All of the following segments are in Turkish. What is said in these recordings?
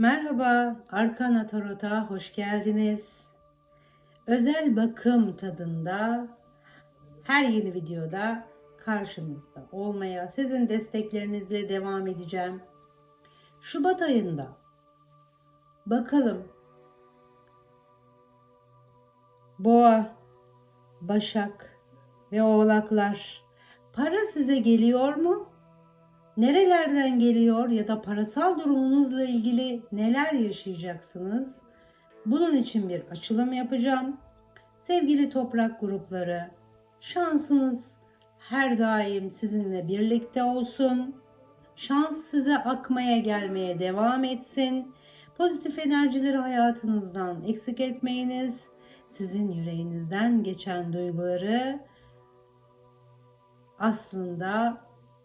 Merhaba, Arkana Tarot'a hoş geldiniz. Özel bakım tadında her yeni videoda karşınızda olmaya, sizin desteklerinizle devam edeceğim. Şubat ayında bakalım Boğa, Başak ve Oğlaklar para size geliyor mu? Nerelerden geliyor ya da parasal durumunuzla ilgili neler yaşayacaksınız? Bunun için bir açılım yapacağım. Sevgili toprak grupları, şansınız her daim sizinle birlikte olsun. Şans size akmaya gelmeye devam etsin. Pozitif enerjileri hayatınızdan eksik etmeyiniz. Sizin yüreğinizden geçen duyguları aslında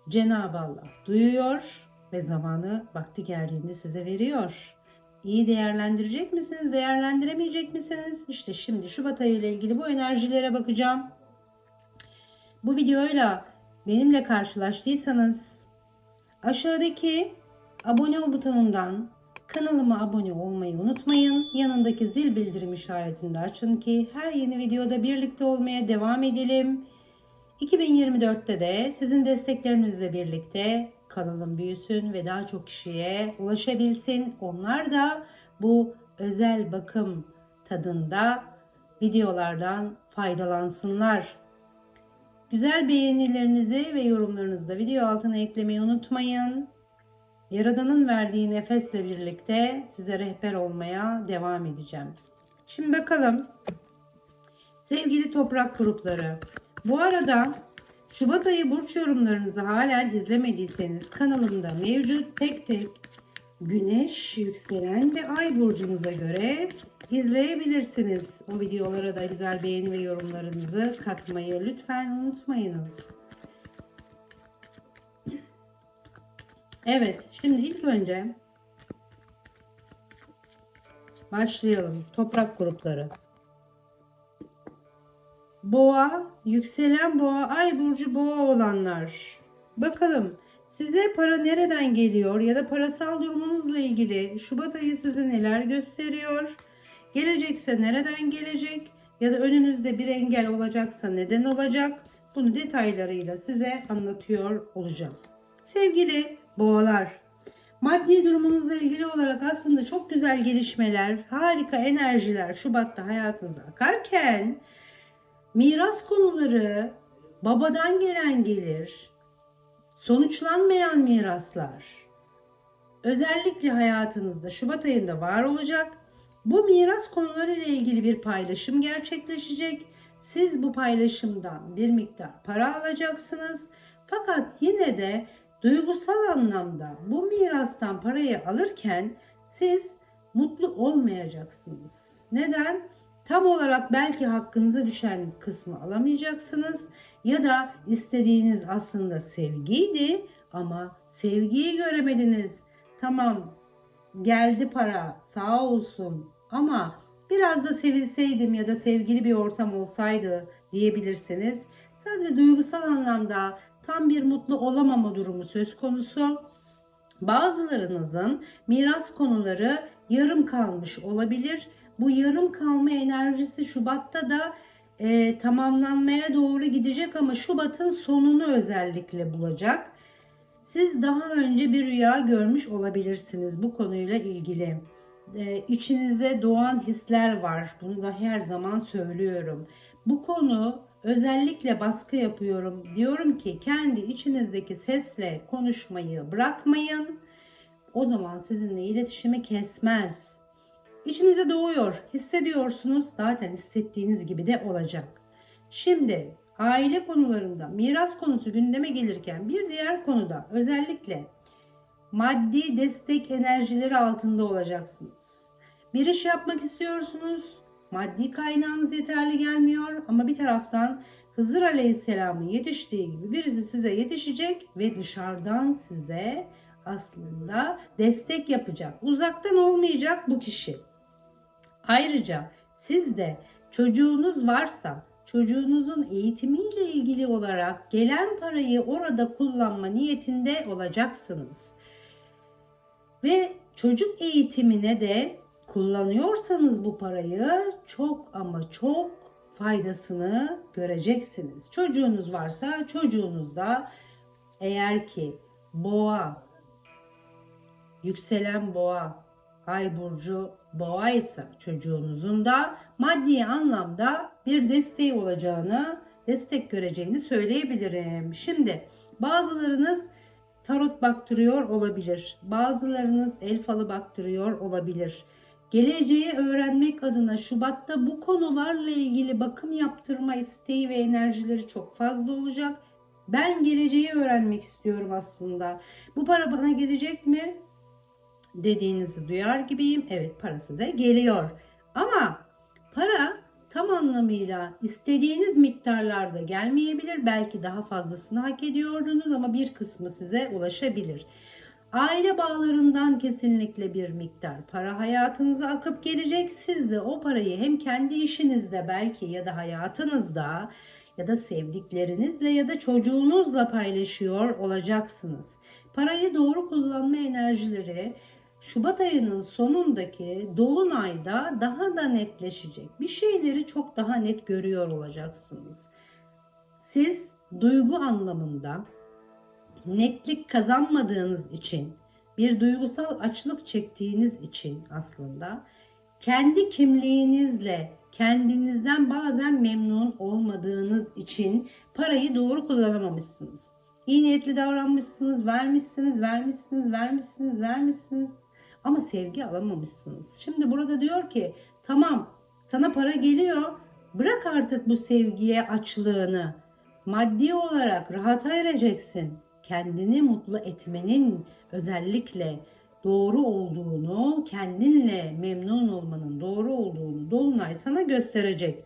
Cenab-ı Allah duyuyor ve zamanı vakti geldiğinde size veriyor. İyi değerlendirecek misiniz, değerlendiremeyecek misiniz? İşte şimdi Şubat ayı ile ilgili bu enerjilere bakacağım. Bu videoyla benimle karşılaştıysanız aşağıdaki abone butonundan kanalıma abone olmayı unutmayın. Yanındaki zil bildirim işaretini de açın ki her yeni videoda birlikte olmaya devam edelim. 2024'te de sizin desteklerinizle birlikte kanalım büyüsün ve daha çok kişiye ulaşabilsin. Onlar da bu özel bakım tadında videolardan faydalansınlar. Güzel beğenilerinizi ve yorumlarınızı da video altına eklemeyi unutmayın. Yaradan'ın verdiği nefesle birlikte size rehber olmaya devam edeceğim. Şimdi bakalım sevgili toprak grupları bu arada Şubat ayı burç yorumlarınızı halen izlemediyseniz kanalımda mevcut tek tek güneş, yükselen ve ay burcunuza göre izleyebilirsiniz. O videolara da güzel beğeni ve yorumlarınızı katmayı lütfen unutmayınız. Evet, şimdi ilk önce başlayalım. Toprak grupları. Boğa, yükselen boğa, ay burcu boğa olanlar. Bakalım size para nereden geliyor ya da parasal durumunuzla ilgili Şubat ayı size neler gösteriyor? Gelecekse nereden gelecek ya da önünüzde bir engel olacaksa neden olacak? Bunu detaylarıyla size anlatıyor olacağım. Sevgili boğalar, maddi durumunuzla ilgili olarak aslında çok güzel gelişmeler, harika enerjiler Şubat'ta hayatınıza akarken miras konuları, babadan gelen gelir, sonuçlanmayan miraslar özellikle hayatınızda Şubat ayında var olacak. Bu miras konuları ile ilgili bir paylaşım gerçekleşecek. Siz bu paylaşımdan bir miktar para alacaksınız. Fakat yine de duygusal anlamda bu mirastan parayı alırken siz mutlu olmayacaksınız. Neden? Tam olarak belki hakkınıza düşen kısmı alamayacaksınız ya da istediğiniz aslında sevgiydi ama sevgiyi göremediniz. Tamam geldi para sağ olsun ama biraz da sevilseydim ya da sevgili bir ortam olsaydı diyebilirsiniz. Sadece duygusal anlamda tam bir mutlu olamama durumu söz konusu. Bazılarınızın miras konuları yarım kalmış olabilir bu yarım kalma enerjisi Şubat'ta da e, tamamlanmaya doğru gidecek ama Şubat'ın sonunu özellikle bulacak. Siz daha önce bir rüya görmüş olabilirsiniz bu konuyla ilgili. E, içinize doğan hisler var. Bunu da her zaman söylüyorum. Bu konu özellikle baskı yapıyorum. Diyorum ki kendi içinizdeki sesle konuşmayı bırakmayın. O zaman sizinle iletişimi kesmez İçinize doğuyor, hissediyorsunuz. Zaten hissettiğiniz gibi de olacak. Şimdi aile konularında miras konusu gündeme gelirken bir diğer konuda özellikle maddi destek enerjileri altında olacaksınız. Bir iş yapmak istiyorsunuz. Maddi kaynağınız yeterli gelmiyor ama bir taraftan Hızır Aleyhisselam'ın yetiştiği gibi birisi size yetişecek ve dışarıdan size aslında destek yapacak. Uzaktan olmayacak bu kişi. Ayrıca siz de çocuğunuz varsa çocuğunuzun eğitimiyle ilgili olarak gelen parayı orada kullanma niyetinde olacaksınız. Ve Çocuk eğitimine de kullanıyorsanız bu parayı çok ama çok faydasını göreceksiniz. Çocuğunuz varsa çocuğunuz da eğer ki boğa, yükselen boğa, ay burcu boğa ise çocuğunuzun da maddi anlamda bir desteği olacağını, destek göreceğini söyleyebilirim. Şimdi bazılarınız tarot baktırıyor olabilir. Bazılarınız el falı baktırıyor olabilir. Geleceği öğrenmek adına Şubat'ta bu konularla ilgili bakım yaptırma isteği ve enerjileri çok fazla olacak. Ben geleceği öğrenmek istiyorum aslında. Bu para bana gelecek mi? Dediğinizi duyar gibiyim. Evet para size geliyor. Ama para tam anlamıyla istediğiniz miktarlarda gelmeyebilir. Belki daha fazlasını hak ediyordunuz ama bir kısmı size ulaşabilir. Aile bağlarından kesinlikle bir miktar para hayatınıza akıp gelecek. Siz de o parayı hem kendi işinizde belki ya da hayatınızda ya da sevdiklerinizle ya da çocuğunuzla paylaşıyor olacaksınız. Parayı doğru kullanma enerjileri Şubat ayının sonundaki dolunayda daha da netleşecek. Bir şeyleri çok daha net görüyor olacaksınız. Siz duygu anlamında netlik kazanmadığınız için, bir duygusal açlık çektiğiniz için aslında kendi kimliğinizle kendinizden bazen memnun olmadığınız için parayı doğru kullanamamışsınız. İyi niyetli davranmışsınız, vermişsiniz, vermişsiniz, vermişsiniz, vermişsiniz ama sevgi alamamışsınız. Şimdi burada diyor ki tamam sana para geliyor bırak artık bu sevgiye açlığını. Maddi olarak rahata ereceksin. Kendini mutlu etmenin özellikle doğru olduğunu, kendinle memnun olmanın doğru olduğunu Dolunay sana gösterecek.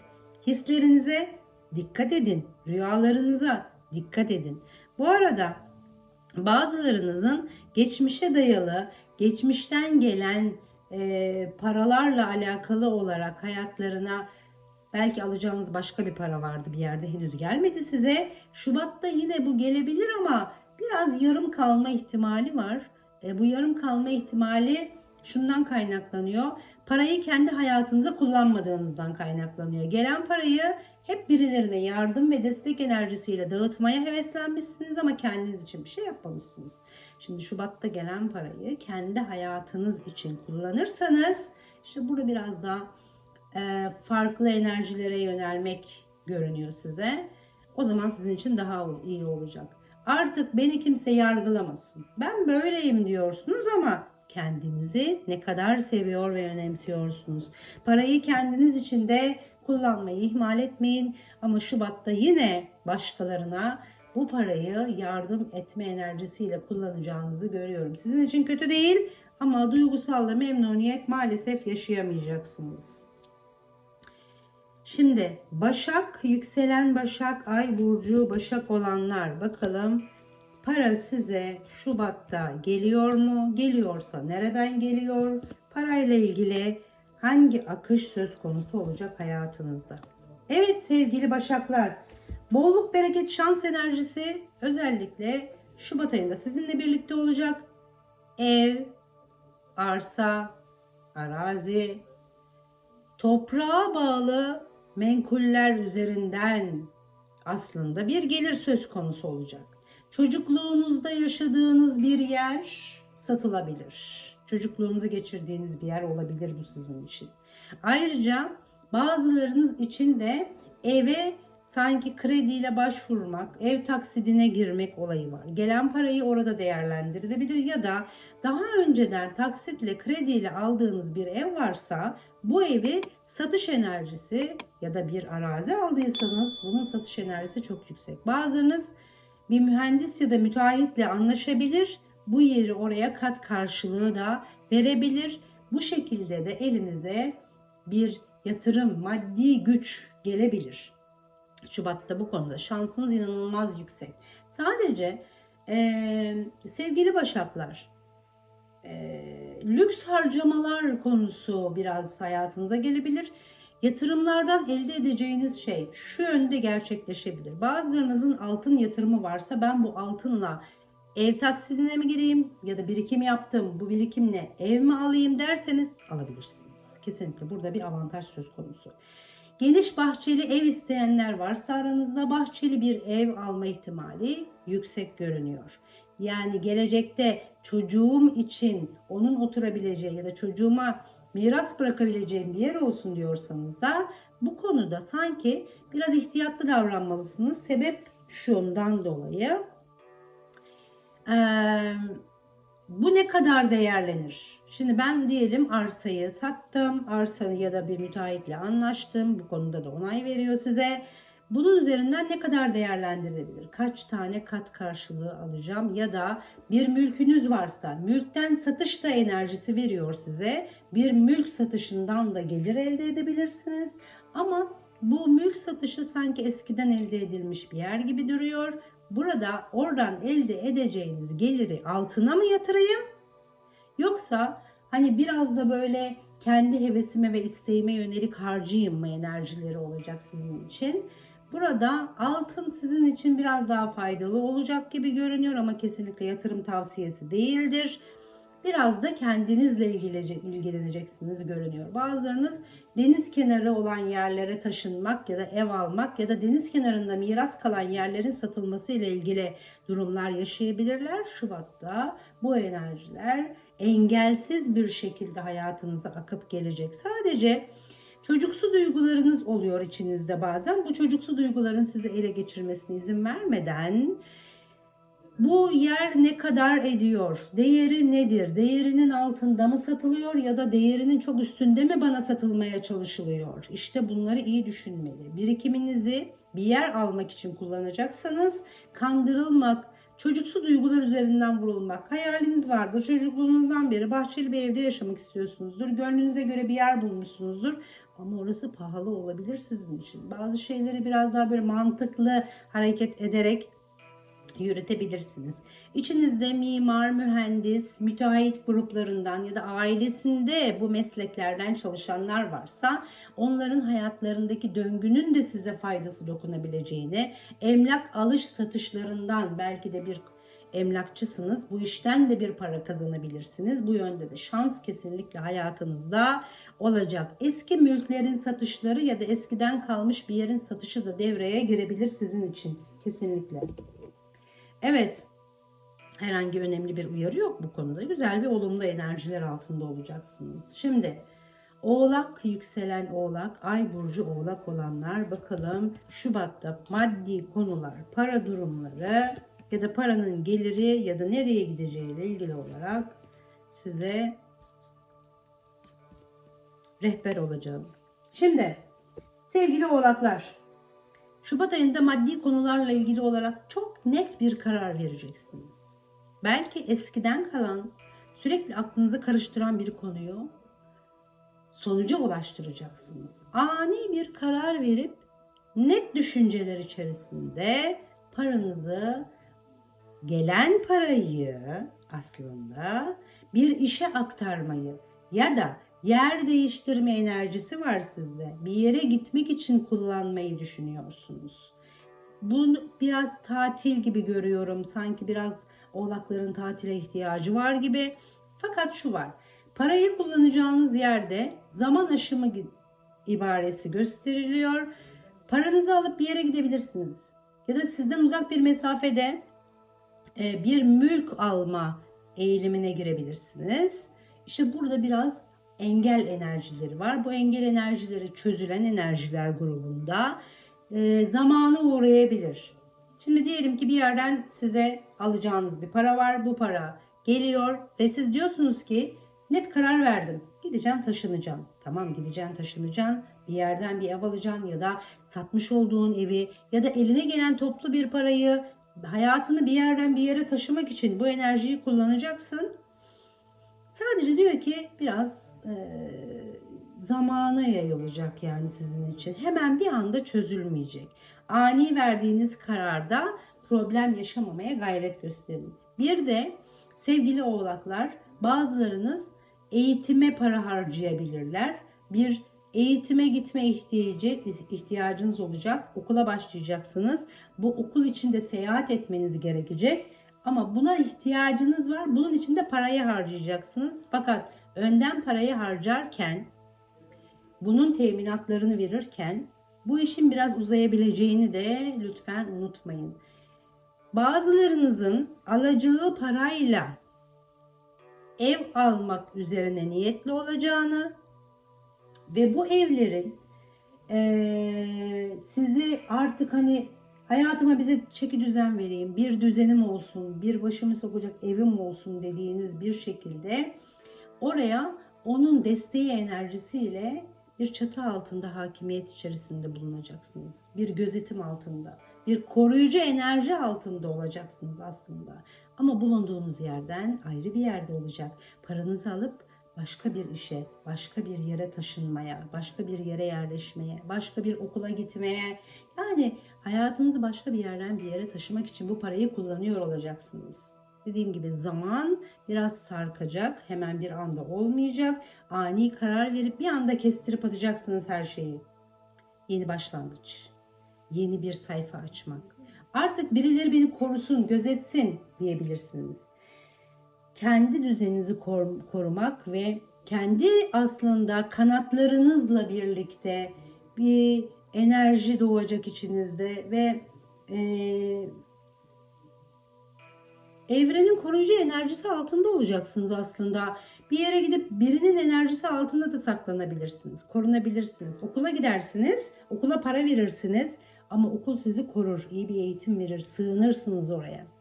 Hislerinize dikkat edin, rüyalarınıza dikkat edin. Bu arada bazılarınızın geçmişe dayalı, geçmişten gelen e, paralarla alakalı olarak hayatlarına belki alacağınız başka bir para vardı bir yerde henüz gelmedi size. Şubat'ta yine bu gelebilir ama biraz yarım kalma ihtimali var. E, bu yarım kalma ihtimali şundan kaynaklanıyor. Parayı kendi hayatınıza kullanmadığınızdan kaynaklanıyor. Gelen parayı hep birilerine yardım ve destek enerjisiyle dağıtmaya heveslenmişsiniz ama kendiniz için bir şey yapmamışsınız. Şimdi Şubat'ta gelen parayı kendi hayatınız için kullanırsanız işte burada biraz daha e, farklı enerjilere yönelmek görünüyor size. O zaman sizin için daha iyi olacak. Artık beni kimse yargılamasın. Ben böyleyim diyorsunuz ama kendinizi ne kadar seviyor ve önemsiyorsunuz. Parayı kendiniz için de kullanmayı ihmal etmeyin. Ama Şubat'ta yine başkalarına bu parayı yardım etme enerjisiyle kullanacağınızı görüyorum. Sizin için kötü değil ama duygusal da memnuniyet maalesef yaşayamayacaksınız. Şimdi Başak, yükselen Başak, Ay burcu Başak olanlar bakalım para size Şubat'ta geliyor mu? Geliyorsa nereden geliyor? Parayla ilgili hangi akış söz konusu olacak hayatınızda? Evet sevgili Başaklar, bolluk, bereket, şans enerjisi özellikle Şubat ayında sizinle birlikte olacak. Ev, arsa, arazi, toprağa bağlı menkuller üzerinden aslında bir gelir söz konusu olacak. Çocukluğunuzda yaşadığınız bir yer satılabilir. Çocukluğunuzu geçirdiğiniz bir yer olabilir bu sizin için. Ayrıca bazılarınız için de eve sanki krediyle başvurmak, ev taksidine girmek olayı var. Gelen parayı orada değerlendirilebilir ya da daha önceden taksitle krediyle aldığınız bir ev varsa bu evi satış enerjisi ya da bir arazi aldıysanız bunun satış enerjisi çok yüksek. Bazılarınız bir mühendis ya da müteahhitle anlaşabilir. Bu yeri oraya kat karşılığı da verebilir. Bu şekilde de elinize bir yatırım, maddi güç gelebilir. Şubat'ta bu konuda şansınız inanılmaz yüksek. Sadece e, sevgili başaklar, e, lüks harcamalar konusu biraz hayatınıza gelebilir. Yatırımlardan elde edeceğiniz şey şu yönde gerçekleşebilir. Bazılarınızın altın yatırımı varsa ben bu altınla ev taksidine mi gireyim ya da birikim yaptım bu birikimle ev mi alayım derseniz alabilirsiniz. Kesinlikle burada bir avantaj söz konusu. Geniş bahçeli ev isteyenler varsa aranızda bahçeli bir ev alma ihtimali yüksek görünüyor. Yani gelecekte çocuğum için onun oturabileceği ya da çocuğuma miras bırakabileceğim bir yer olsun diyorsanız da bu konuda sanki biraz ihtiyatlı davranmalısınız. Sebep şundan dolayı. Ee, bu ne kadar değerlenir? Şimdi ben diyelim arsayı sattım, arsanı ya da bir müteahhitle anlaştım. Bu konuda da onay veriyor size. Bunun üzerinden ne kadar değerlendirilebilir? Kaç tane kat karşılığı alacağım? Ya da bir mülkünüz varsa, mülkten satış da enerjisi veriyor size. Bir mülk satışından da gelir elde edebilirsiniz. Ama bu mülk satışı sanki eskiden elde edilmiş bir yer gibi duruyor. Burada oradan elde edeceğiniz geliri altına mı yatırayım? Yoksa hani biraz da böyle kendi hevesime ve isteğime yönelik harcayayım mı enerjileri olacak sizin için? Burada altın sizin için biraz daha faydalı olacak gibi görünüyor ama kesinlikle yatırım tavsiyesi değildir. Biraz da kendinizle ilgileneceksiniz görünüyor. Bazılarınız deniz kenarı olan yerlere taşınmak ya da ev almak ya da deniz kenarında miras kalan yerlerin satılması ile ilgili durumlar yaşayabilirler. Şubat'ta bu enerjiler engelsiz bir şekilde hayatınıza akıp gelecek. Sadece çocuksu duygularınız oluyor içinizde bazen. Bu çocuksu duyguların sizi ele geçirmesine izin vermeden bu yer ne kadar ediyor? Değeri nedir? Değerinin altında mı satılıyor ya da değerinin çok üstünde mi bana satılmaya çalışılıyor? İşte bunları iyi düşünmeli. Birikiminizi bir yer almak için kullanacaksanız kandırılmak, çocuksu duygular üzerinden vurulmak, hayaliniz vardır. Çocukluğunuzdan beri bahçeli bir evde yaşamak istiyorsunuzdur. Gönlünüze göre bir yer bulmuşsunuzdur. Ama orası pahalı olabilir sizin için. Bazı şeyleri biraz daha böyle mantıklı hareket ederek yürütebilirsiniz. İçinizde mimar, mühendis, müteahhit gruplarından ya da ailesinde bu mesleklerden çalışanlar varsa onların hayatlarındaki döngünün de size faydası dokunabileceğini, emlak alış satışlarından belki de bir emlakçısınız. Bu işten de bir para kazanabilirsiniz. Bu yönde de şans kesinlikle hayatınızda olacak. Eski mülklerin satışları ya da eskiden kalmış bir yerin satışı da devreye girebilir sizin için. Kesinlikle. Evet. Herhangi önemli bir uyarı yok bu konuda. Güzel bir olumlu enerjiler altında olacaksınız. Şimdi Oğlak yükselen oğlak, ay burcu oğlak olanlar bakalım Şubat'ta maddi konular, para durumları ya da paranın geliri ya da nereye gideceğiyle ilgili olarak size rehber olacağım. Şimdi sevgili oğlaklar Şubat ayında maddi konularla ilgili olarak çok net bir karar vereceksiniz. Belki eskiden kalan, sürekli aklınızı karıştıran bir konuyu sonuca ulaştıracaksınız. Ani bir karar verip net düşünceler içerisinde paranızı gelen parayı aslında bir işe aktarmayı ya da yer değiştirme enerjisi var sizde. Bir yere gitmek için kullanmayı düşünüyorsunuz. Bunu biraz tatil gibi görüyorum. Sanki biraz oğlakların tatile ihtiyacı var gibi. Fakat şu var. Parayı kullanacağınız yerde zaman aşımı ibaresi gösteriliyor. Paranızı alıp bir yere gidebilirsiniz. Ya da sizden uzak bir mesafede e, bir mülk alma eğilimine girebilirsiniz. İşte burada biraz engel enerjileri var. Bu engel enerjileri çözülen enerjiler grubunda e, zamanı uğrayabilir. Şimdi diyelim ki bir yerden size alacağınız bir para var. Bu para geliyor ve siz diyorsunuz ki net karar verdim. Gideceğim taşınacağım. Tamam gideceğim taşınacaksın. Bir yerden bir ev alacaksın ya da satmış olduğun evi ya da eline gelen toplu bir parayı hayatını bir yerden bir yere taşımak için bu enerjiyi kullanacaksın. Sadece diyor ki biraz e, zamana yayılacak yani sizin için. Hemen bir anda çözülmeyecek. Ani verdiğiniz kararda problem yaşamamaya gayret gösterin. Bir de sevgili oğlaklar bazılarınız eğitime para harcayabilirler. Bir eğitime gitme ihtiyacı ihtiyacınız olacak. Okula başlayacaksınız. Bu okul içinde seyahat etmeniz gerekecek. Ama buna ihtiyacınız var. Bunun için de parayı harcayacaksınız. Fakat önden parayı harcarken bunun teminatlarını verirken bu işin biraz uzayabileceğini de lütfen unutmayın. Bazılarınızın alacağı parayla ev almak üzerine niyetli olacağını ve bu evlerin eee, sizi artık hani hayatıma bize çeki düzen vereyim, bir düzenim olsun, bir başımı sokacak evim olsun dediğiniz bir şekilde oraya onun desteği enerjisiyle bir çatı altında hakimiyet içerisinde bulunacaksınız. Bir gözetim altında, bir koruyucu enerji altında olacaksınız aslında. Ama bulunduğunuz yerden ayrı bir yerde olacak. Paranızı alıp başka bir işe, başka bir yere taşınmaya, başka bir yere yerleşmeye, başka bir okula gitmeye, yani hayatınızı başka bir yerden bir yere taşımak için bu parayı kullanıyor olacaksınız. Dediğim gibi zaman biraz sarkacak, hemen bir anda olmayacak. Ani karar verip bir anda kestirip atacaksınız her şeyi. Yeni başlangıç, yeni bir sayfa açmak. Artık birileri beni korusun, gözetsin diyebilirsiniz kendi düzeninizi kor- korumak ve kendi aslında kanatlarınızla birlikte bir enerji doğacak içinizde ve eee, evrenin koruyucu enerjisi altında olacaksınız aslında. Bir yere gidip birinin enerjisi altında da saklanabilirsiniz, korunabilirsiniz. Okula gidersiniz, okula para verirsiniz ama okul sizi korur, iyi bir eğitim verir, sığınırsınız oraya.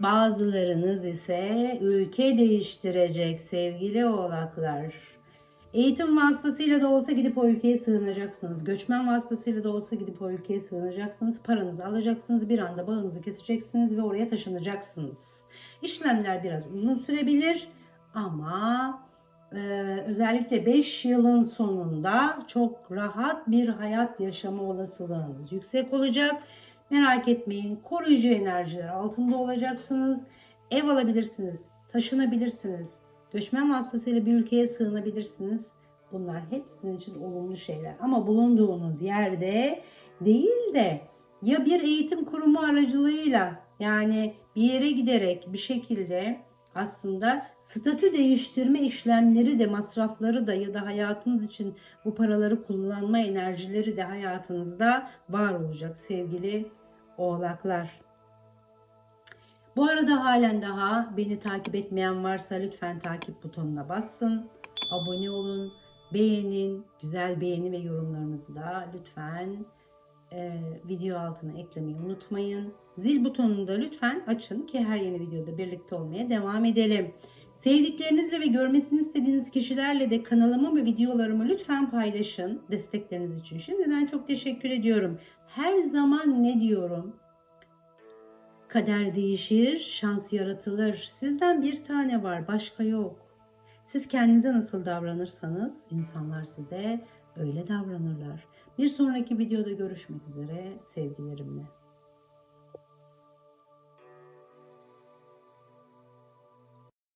Bazılarınız ise ülke değiştirecek sevgili oğlaklar. Eğitim vasıtasıyla da olsa gidip o ülkeye sığınacaksınız. Göçmen vasıtasıyla da olsa gidip o ülkeye sığınacaksınız. Paranızı alacaksınız. Bir anda bağınızı keseceksiniz ve oraya taşınacaksınız. İşlemler biraz uzun sürebilir ama e, özellikle 5 yılın sonunda çok rahat bir hayat yaşama olasılığınız yüksek olacak. Merak etmeyin. Koruyucu enerjiler altında olacaksınız. Ev alabilirsiniz. Taşınabilirsiniz. Göçmen vasıtasıyla bir ülkeye sığınabilirsiniz. Bunlar hep sizin için olumlu şeyler. Ama bulunduğunuz yerde değil de ya bir eğitim kurumu aracılığıyla yani bir yere giderek bir şekilde aslında statü değiştirme işlemleri de masrafları da ya da hayatınız için bu paraları kullanma enerjileri de hayatınızda var olacak sevgili oğlaklar. Bu arada halen daha beni takip etmeyen varsa lütfen takip butonuna bassın. Abone olun, beğenin, güzel beğeni ve yorumlarınızı da lütfen e, video altına eklemeyi unutmayın. Zil butonunu da lütfen açın ki her yeni videoda birlikte olmaya devam edelim. Sevdiklerinizle ve görmesini istediğiniz kişilerle de kanalımı ve videolarımı lütfen paylaşın destekleriniz için. Şimdiden çok teşekkür ediyorum. Her zaman ne diyorum? Kader değişir, şans yaratılır. Sizden bir tane var, başka yok. Siz kendinize nasıl davranırsanız insanlar size öyle davranırlar. Bir sonraki videoda görüşmek üzere sevgilerimle.